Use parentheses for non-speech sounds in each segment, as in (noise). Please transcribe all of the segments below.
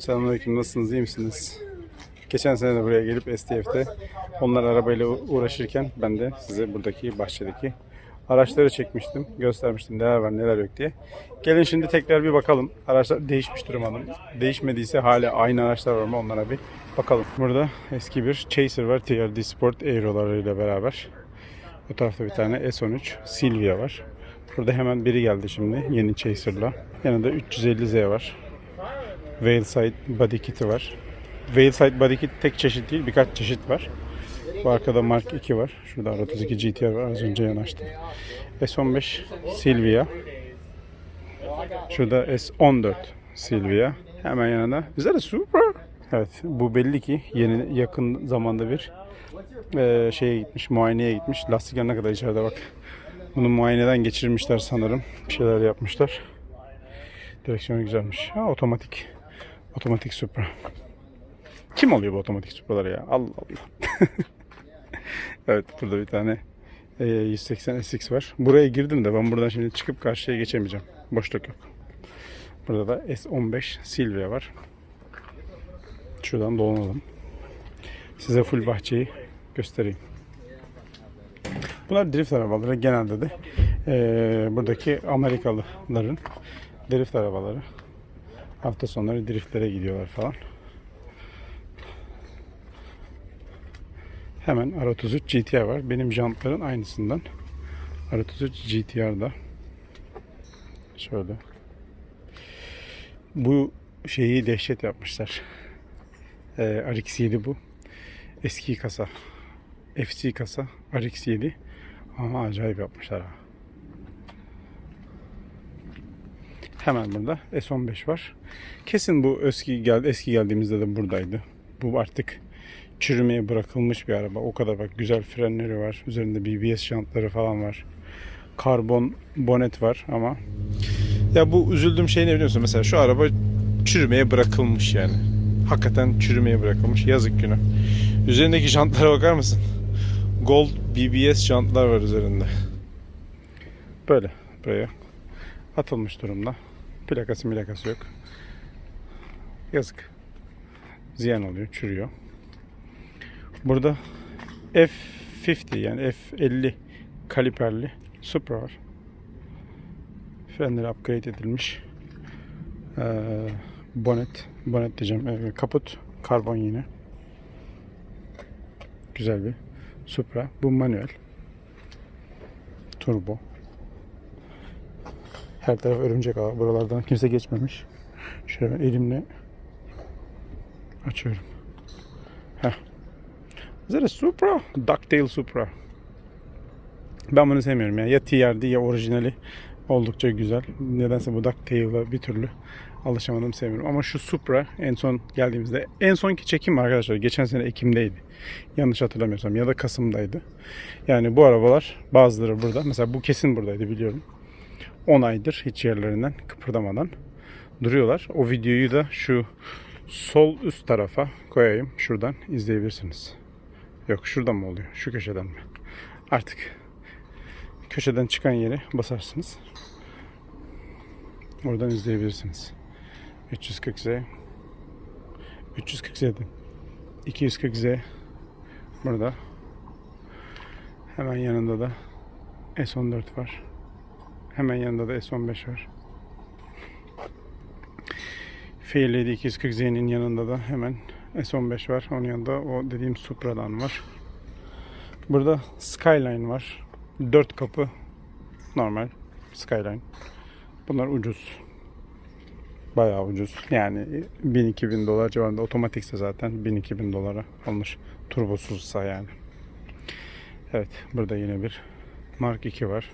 selamünaleyküm. Nasılsınız, iyi misiniz? Geçen sene de buraya gelip STF'de onlar arabayla uğraşırken ben de size buradaki bahçedeki araçları çekmiştim. Göstermiştim neler var neler yok diye. Gelin şimdi tekrar bir bakalım. Araçlar değişmiş durumda. Değişmediyse hala aynı araçlar var mı onlara bir bakalım. Burada eski bir Chaser var. TRD Sport Aero'larıyla beraber. Bu tarafta bir tane S13 Silvia var. Burada hemen biri geldi şimdi yeni Chaser'la. Yanında 350Z var. Whaleside Body Kit'i var. Whaleside Body Kit tek çeşit değil birkaç çeşit var. Bu arkada Mark 2 var. Şurada R32 GTR var az önce yanaştı. S15 Silvia. Şurada S14 Silvia. Hemen yanında. Güzel de super. Evet bu belli ki yeni yakın zamanda bir eee, şeye gitmiş, muayeneye gitmiş. Lastikler ne kadar içeride bak. Bunu muayeneden geçirmişler sanırım. Bir şeyler yapmışlar. Direksiyonu güzelmiş. Ha, otomatik. Otomatik Supra. Kim alıyor bu otomatik Supra'ları ya? Allah Allah. (laughs) evet burada bir tane e, 180 SX var. Buraya girdim de ben buradan şimdi çıkıp karşıya geçemeyeceğim. Boşluk yok. Burada da S15 Silvia var. Şuradan dolanalım. Size full bahçeyi göstereyim. Bunlar drift arabaları genelde de e, buradaki Amerikalıların drift arabaları. Hafta sonları driftlere gidiyorlar falan. Hemen R33 GTR var. Benim jantların aynısından. R33 GTR'da. Şöyle. Bu şeyi dehşet yapmışlar. Ee, RX-7 bu. Eski kasa. FC kasa. RX-7. Ama acayip yapmışlar ha. Hemen burada S15 var. Kesin bu eski geldi eski geldiğimizde de buradaydı. Bu artık çürümeye bırakılmış bir araba. O kadar bak güzel frenleri var. Üzerinde BBS jantları falan var. Karbon bonet var ama ya bu üzüldüğüm şey ne biliyorsun? Mesela şu araba çürümeye bırakılmış yani. Hakikaten çürümeye bırakılmış. Yazık günü. Üzerindeki jantlara bakar mısın? Gold BBS jantlar var üzerinde. Böyle buraya atılmış durumda. Plakası milakası yok. Yazık. Ziyan oluyor, çürüyor. Burada F50 yani F50 kaliperli Supra var. Frenleri upgrade edilmiş. Ee, bonnet, bonnet diyeceğim. Ee, kaput karbon yine. Güzel bir Supra. Bu manuel. Turbo. Her taraf örümcek ağı. Buralardan kimse geçmemiş. Şöyle ben elimle açıyorum. Heh. Is that a Supra? Ducktail Supra. Ben bunu sevmiyorum ya. Ya TRD ya orijinali oldukça güzel. Nedense bu Ducktail'a bir türlü alışamadım sevmiyorum. Ama şu Supra en son geldiğimizde en sonki çekim arkadaşlar geçen sene Ekim'deydi. Yanlış hatırlamıyorsam ya da Kasım'daydı. Yani bu arabalar bazıları burada. Mesela bu kesin buradaydı biliyorum. 10 aydır hiç yerlerinden kıpırdamadan duruyorlar. O videoyu da şu sol üst tarafa koyayım. Şuradan izleyebilirsiniz. Yok şuradan mı oluyor? Şu köşeden mi? Artık köşeden çıkan yere basarsınız. Oradan izleyebilirsiniz. 340Z 340Z 240Z burada. Hemen yanında da S14 var. Hemen yanında da S15 var. Fairlady 240Z'nin yanında da hemen S15 var. Onun yanında o dediğim Supra'dan var. Burada Skyline var. 4 kapı normal Skyline. Bunlar ucuz. Bayağı ucuz. Yani 1000-2000 dolar civarında otomatikse zaten 1000-2000 dolara alınır. Turbosuzsa yani. Evet burada yine bir Mark 2 var.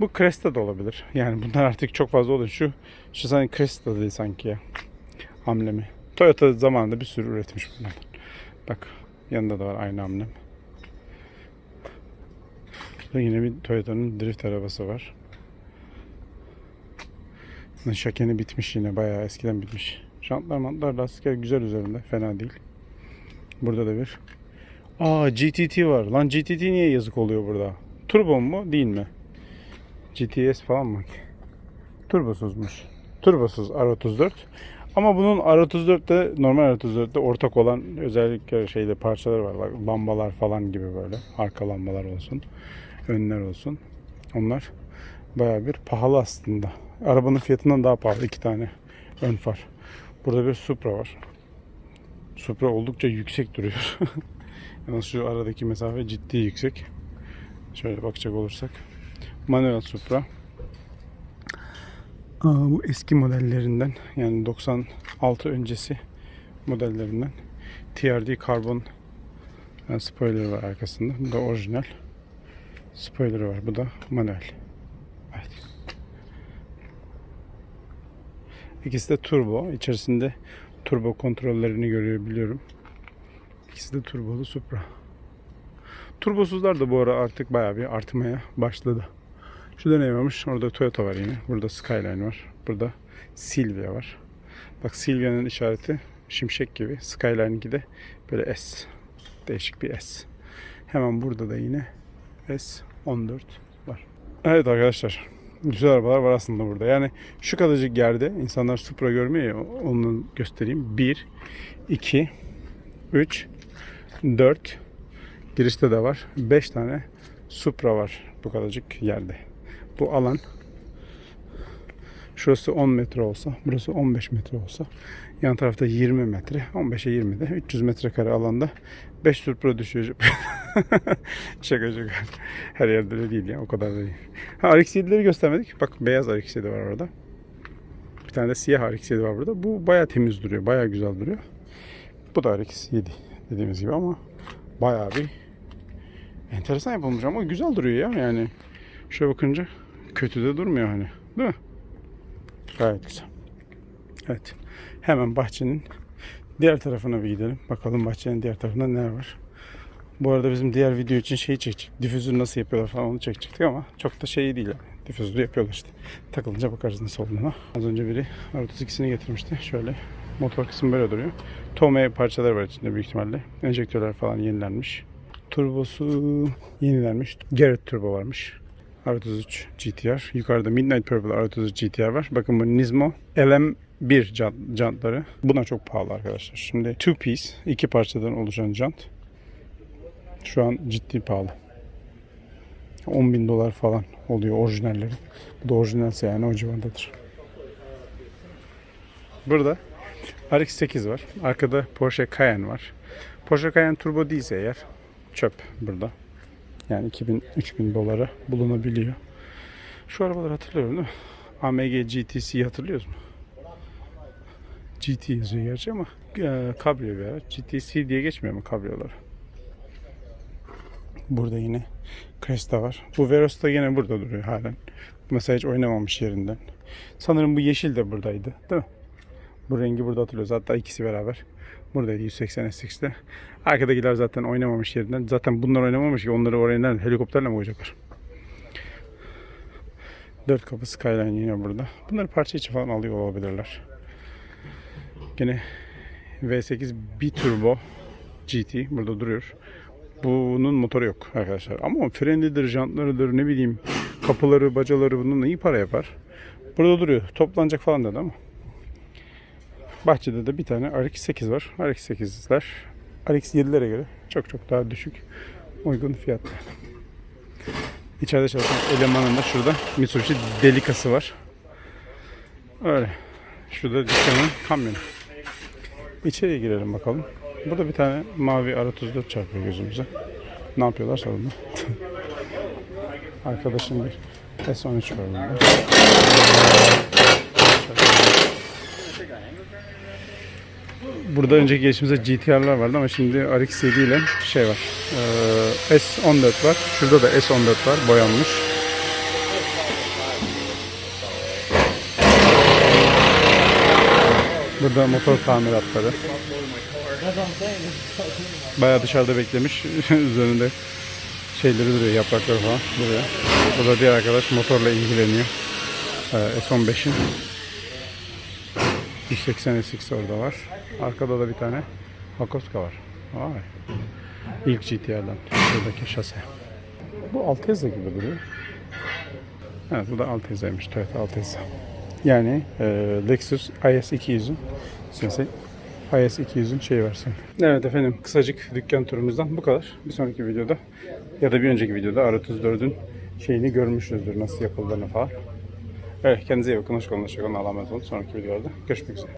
Bu Cresta da olabilir. Yani bunlar artık çok fazla oluyor. Şu, şu sanki Cresta değil sanki ya. Amblemi. Toyota zamanında bir sürü üretmiş bunlardan. Bak yanında da var aynı amblem. Burada yine bir Toyota'nın drift arabası var. Bunun Şakeni bitmiş yine bayağı eskiden bitmiş. Jantlar mantlar lastikler güzel üzerinde fena değil. Burada da bir Aa GTT var. Lan GTT niye yazık oluyor burada? Turbo mu değil mi? GTS falan mı? Turbosuzmuş. Turbosuz R34. Ama bunun R34'te normal R34'te ortak olan özellikle şeyde parçaları var. Lambalar falan gibi böyle. Arka lambalar olsun. Önler olsun. Onlar bayağı bir pahalı aslında. Arabanın fiyatından daha pahalı iki tane ön far. Burada bir Supra var. Supra oldukça yüksek duruyor. (laughs) Yalnız şu aradaki mesafe ciddi yüksek. Şöyle bakacak olursak. Manuel Supra. Aa, bu eski modellerinden yani 96 öncesi modellerinden TRD karbon yani spoiler var arkasında. Bu da orijinal. Spoiler var. Bu da manuel. Evet. İkisi de turbo. İçerisinde turbo kontrollerini görüyor biliyorum. İkisi de turbolu Supra. Turbosuzlar da bu ara artık bayağı bir artmaya başladı. Şurada ne varmış? Orada Toyota var yine. Burada Skyline var. Burada Silvia var. Bak Silvia'nın işareti şimşek gibi. Skyline'inki de böyle S. Değişik bir S. Hemen burada da yine S14 var. Evet arkadaşlar. Güzel arabalar var aslında burada. Yani şu kadarcık yerde insanlar Supra görmüyor ya onu göstereyim. 1, 2, 3, 4 girişte de var. 5 tane Supra var bu kadarcık yerde. Bu alan şurası 10 metre olsa, burası 15 metre olsa, yan tarafta 20 metre, 15'e 20'de 300 metrekare alanda 5 Supra düşüyor. şaka (laughs) şaka. Her yerde öyle değil ya, o kadar da değil. Ha RX-7'leri göstermedik. Bak beyaz RX-7 var orada. Bir tane de siyah RX-7 var burada. Bu bayağı temiz duruyor, bayağı güzel duruyor. Bu da RX-7 dediğimiz gibi ama bayağı bir enteresan yapılmış ama güzel duruyor ya yani. Şöyle bakınca kötü de durmuyor hani. Değil mi? Gayet güzel. Evet. Hemen bahçenin diğer tarafına bir gidelim. Bakalım bahçenin diğer tarafında neler var. Bu arada bizim diğer video için şeyi çekecek. Difüzörü nasıl yapıyorlar falan onu çekecektik ama çok da şey değil yani. Difüzörü yapıyorlar işte. Takılınca bakarız nasıl olduğuna. Az önce biri R32'sini getirmişti. Şöyle motor kısmı böyle duruyor. Tome parçaları var içinde büyük ihtimalle. Enjektörler falan yenilenmiş. Turbosu yenilenmiş. Garrett turbo varmış. R33 GTR. Yukarıda Midnight Purple R33 GTR var. Bakın bu Nismo LM1 jant, jantları. Buna çok pahalı arkadaşlar. Şimdi two piece, iki parçadan oluşan jant. Şu an ciddi pahalı. 10 bin dolar falan oluyor orijinalleri. Bu da orijinalse yani o civardadır. Burada RX-8 var. Arkada Porsche Cayenne var. Porsche Cayenne turbo değilse eğer çöp burada. Yani 2000-3000 dolara bulunabiliyor. Şu arabaları hatırlıyorum değil mi? AMG GTC'yi hatırlıyoruz mu? GT yazıyor gerçi ama e, kabrio bir araç. GTC diye geçmiyor mu kabriolar? Burada yine Cresta var. Bu Veros da yine burada duruyor halen. Mesela hiç oynamamış yerinden. Sanırım bu yeşil de buradaydı. Değil mi? Bu rengi burada hatırlıyoruz. Hatta ikisi beraber. Buradaydı 180 SX'te. Arkadakiler zaten oynamamış yerinden. Zaten bunlar oynamamış ki onları oraya nerede? Helikopterle mi koyacaklar? Dört kapı Skyline yine burada. Bunları parça içi falan alıyor olabilirler. Gene V8 biturbo GT burada duruyor. Bunun motoru yok arkadaşlar. Ama frenlidir, jantlarıdır, ne bileyim kapıları, bacaları bunun iyi para yapar. Burada duruyor. Toplanacak falan dedi ama. Bahçede de bir tane RX-8 var. RX-8'ler RX-7'lere göre çok çok daha düşük uygun fiyatlı. İçeride çalışan elemanın da şurada Mitsubishi Delica'sı var. Öyle. Şurada dükkanın kamyonu. İçeriye girelim bakalım. Burada bir tane mavi R34 çarpıyor gözümüze. Ne yapıyorlar sorun (laughs) Arkadaşım bir S13 var burada. Burada önceki geçimizde GTR'lar vardı ama şimdi RX-7 ile şey var. Ee, S14 var. Şurada da S14 var. Boyanmış. Burada motor tamiratları. Bayağı dışarıda beklemiş. (laughs) Üzerinde şeyleri duruyor, yaprakları falan duruyor. Burada bir arkadaş motorla ilgileniyor. Ee, S15'in 180 SX orada var. Arkada da bir tane Hakoska var. Vay. İlk GTR'dan. Şuradaki şase. Bu Altezza gibi duruyor. Evet bu da Alteza'ymış. Toyota Altezza. Yani e, Lexus IS200'ün Sensei IS200'ün şey versiyonu. Evet efendim kısacık dükkan turumuzdan bu kadar. Bir sonraki videoda ya da bir önceki videoda R34'ün şeyini görmüşsünüzdür nasıl yapıldığını falan. Evet kendinize iyi bakın. Hoşçakalın. Hoşçakalın. Allah'a emanet olun. Sonraki videolarda görüşmek üzere.